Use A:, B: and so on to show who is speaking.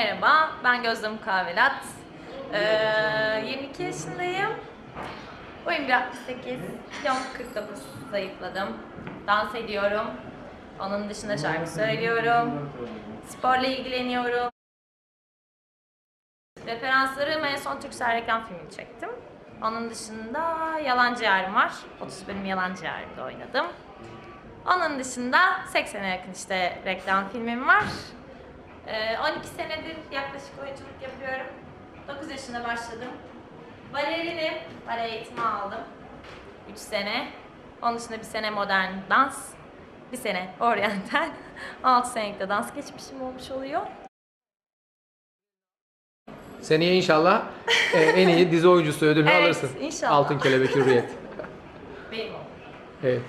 A: Merhaba, ben Gözde Mukavelat. Ee, 22 yaşındayım. Boyum 1.68, kilom 49, zayıfladım. Dans ediyorum. Onun dışında şarkı söylüyorum. Sporla ilgileniyorum. Referanslarım en son Türksel reklam filmini çektim. Onun dışında Yalancı Yarım var. 30 bölüm Yalancı Yarım'da oynadım. Onun dışında 80'e yakın işte reklam filmim var. Ee, 12 senedir yaklaşık oyunculuk yapıyorum. 9 yaşında başladım. Balerinim, bale eğitimi aldım. 3 sene. Onun dışında bir sene modern dans, bir sene oryantal, 6 senelik de dans geçmişim olmuş oluyor.
B: Seneye inşallah e, en iyi dizi oyuncusu ödülünü
A: Evet,
B: alırsın.
A: inşallah.
B: Altın Kelebek Hürriyet.
A: Benim oldu.
B: Evet.